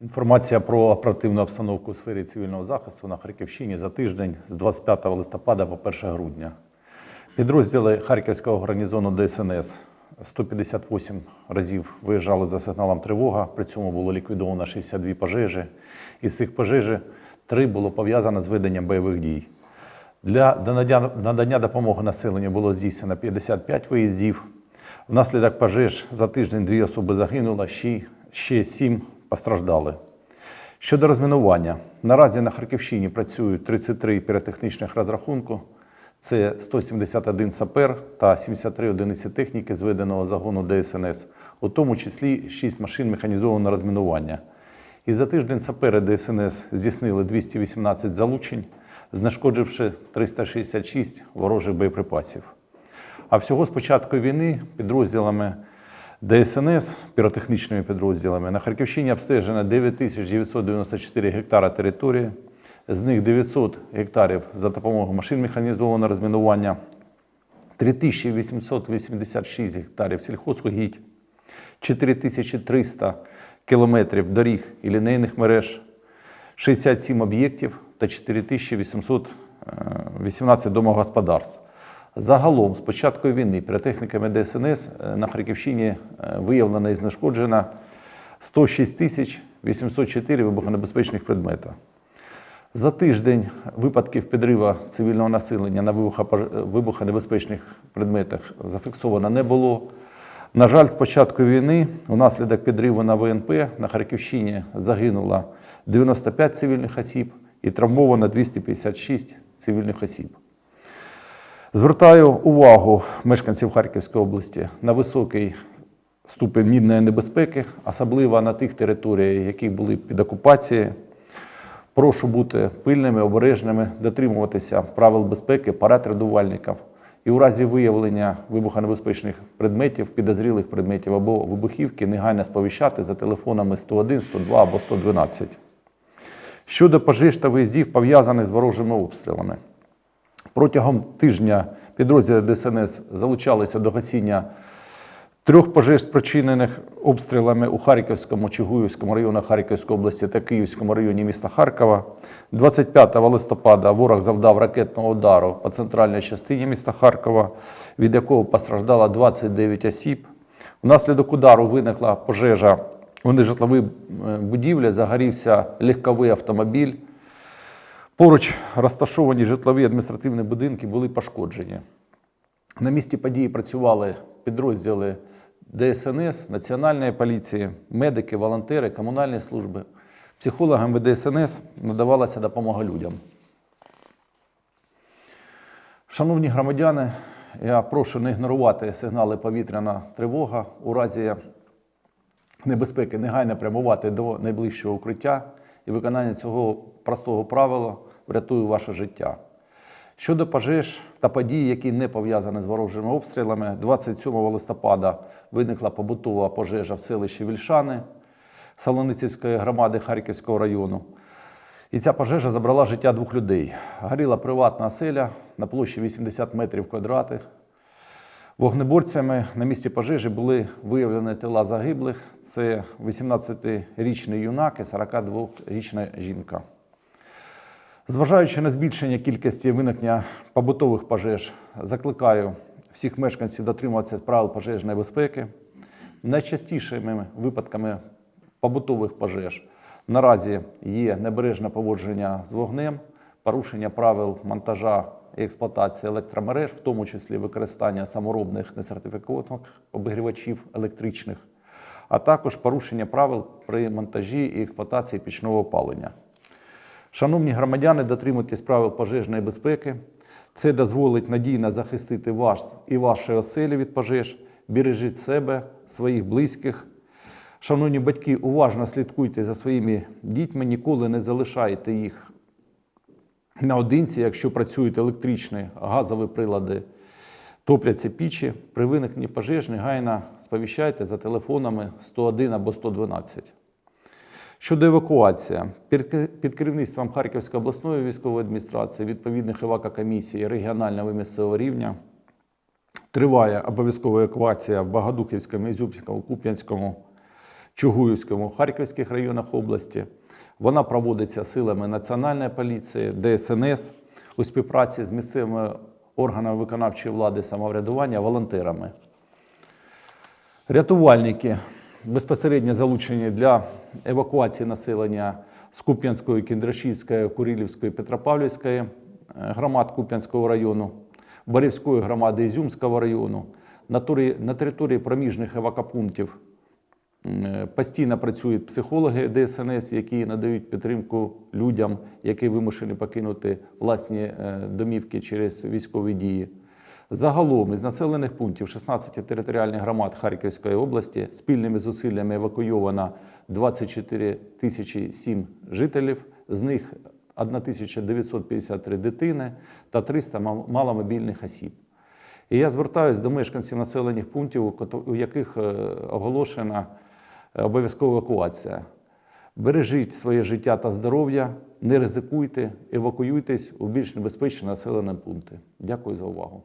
Інформація про оперативну обстановку у сфері цивільного захисту на Харківщині за тиждень з 25 листопада по 1 грудня. Підрозділи Харківського гарнізону ДСНС 158 разів виїжджали за сигналом тривога. При цьому було ліквідовано 62 пожежі. Із цих пожежі три було пов'язано з веденням бойових дій. Для надання- допомоги населенню було здійснено 55 виїздів. Внаслідок пожеж за тиждень дві особи загинуло, ще, ще сім постраждали. Щодо розмінування, наразі на Харківщині працюють 33 піротехнічних розрахунку. Це 171 сапер та 73 одиниці техніки зведеного загону ДСНС, у тому числі 6 машин механізованого розмінування. І за тиждень сапери ДСНС здійснили 218 залучень, знешкодживши 366 ворожих боєприпасів. А всього з початку війни підрозділами ДСНС, піротехнічними підрозділами, на Харківщині обстежено 9994 гектара території, з них 900 гектарів за допомогою машин механізованого розмінування, 3886 гектарів сільхозугідь, 4300 кілометрів доріг і лінейних мереж, 67 об'єктів та 4818 домогосподарств. Загалом, з початку війни, піротехніками ДСНС е, на Харківщині е, виявлено і знешкоджено 106 тисяч 804 вибухонебезпечних предмета. За тиждень випадків підриву цивільного населення на вибухонебезпечних предметах зафіксовано не було. На жаль, з початку війни унаслідок підриву на ВНП на Харківщині загинуло 95 цивільних осіб і травмовано 256 цивільних осіб. Звертаю увагу мешканців Харківської області на високий ступень мінної небезпеки, особливо на тих територіях, які були під окупацією. Прошу бути пильними, обережними, дотримуватися правил безпеки, парад рятувальників і у разі виявлення вибухонебезпечних предметів, підозрілих предметів або вибухівки негайно сповіщати за телефонами 101, 102 або 112. Щодо пожеж та виїздів, пов'язаних з ворожими обстрілами. Протягом тижня підрозділи ДСНС залучалися до гасіння трьох пожеж, спричинених обстрілами у Харківському, Чугуївському районах Харківської області та Київському районі міста Харкова. 25 листопада ворог завдав ракетного удару по центральній частині міста Харкова, від якого постраждало 29 осіб. Внаслідок удару виникла пожежа у нежитловій е, будівлі, загорівся легковий автомобіль. Поруч розташовані житлові адміністративні будинки були пошкоджені. На місці події працювали підрозділи ДСНС, Національної поліції, медики, волонтери, комунальні служби. Психологам ДСНС надавалася допомога людям. Шановні громадяни, я прошу не ігнорувати сигнали повітряна тривога. У разі небезпеки негайно прямувати до найближчого укриття і виконання цього простого правила врятує ваше життя. Щодо пожеж та подій, які не пов'язані з ворожими обстрілами, 27 листопада виникла побутова пожежа в селищі Вільшани Солоницівської громади Харківського району. І ця пожежа забрала життя двох людей. Горіла приватна оселя на площі 80 метрів квадратних. Вогнеборцями на місці пожежі були виявлені тіла загиблих. Це 18-річний юнак і 42-річна жінка. Зважаючи на збільшення кількості виникнення побутових пожеж, закликаю всіх мешканців дотримуватися правил пожежної безпеки. Найчастішими випадками побутових пожеж наразі є небережне поводження з вогнем, порушення правил монтажа і експлуатації електромереж, в тому числі використання саморобних несертифікованих обігрівачів електричних, а також порушення правил при монтажі і експлуатації пічного опалення. Шановні громадяни, дотримуйтесь правил пожежної безпеки. Це дозволить надійно захистити вас і ваші оселі від пожеж. Бережіть себе, своїх близьких. Шановні батьки, уважно слідкуйте за своїми дітьми, ніколи не залишайте їх наодинці, якщо працюють електричні газові прилади, топляться пічі. При виникненні пожеж негайно сповіщайте за телефонами 101 або 112. Щодо евакуації, під керівництвом Харківської обласної військової адміністрації, відповідних евакокомісій регіонального і місцевого рівня, триває обов'язкова евакуація в Багадухівському, Ізюбському, Куп'янському, Чугуївському, Харківських районах області. Вона проводиться силами Національної поліції, ДСНС у співпраці з місцевими органами виконавчої влади самоврядування, волонтерами. Рятувальники безпосередньо залучені для евакуації населення з Куп'янської, Кіндрашівської, Курилівської, Петропавлівської е, громад Куп'янського району, Борівської громади Ізюмського району. На території проміжних евакопунктів Постійно працюють психологи ДСНС, які надають підтримку людям, які вимушені покинути власні е, домівки через військові дії. Загалом із населених пунктів 16 територіальних громад Харківської області спільними зусиллями евакуйовано 24 тисячі 7 жителів, з них 1953 дитини та 300 маломобільних осіб. І я звертаюся до мешканців населених пунктів, у яких е, оголошена е, обов'язкова евакуація. Бережіть своє життя та здоров'я, не ризикуйте, евакуюйтесь у більш небезпечні населені пункти. Дякую за увагу.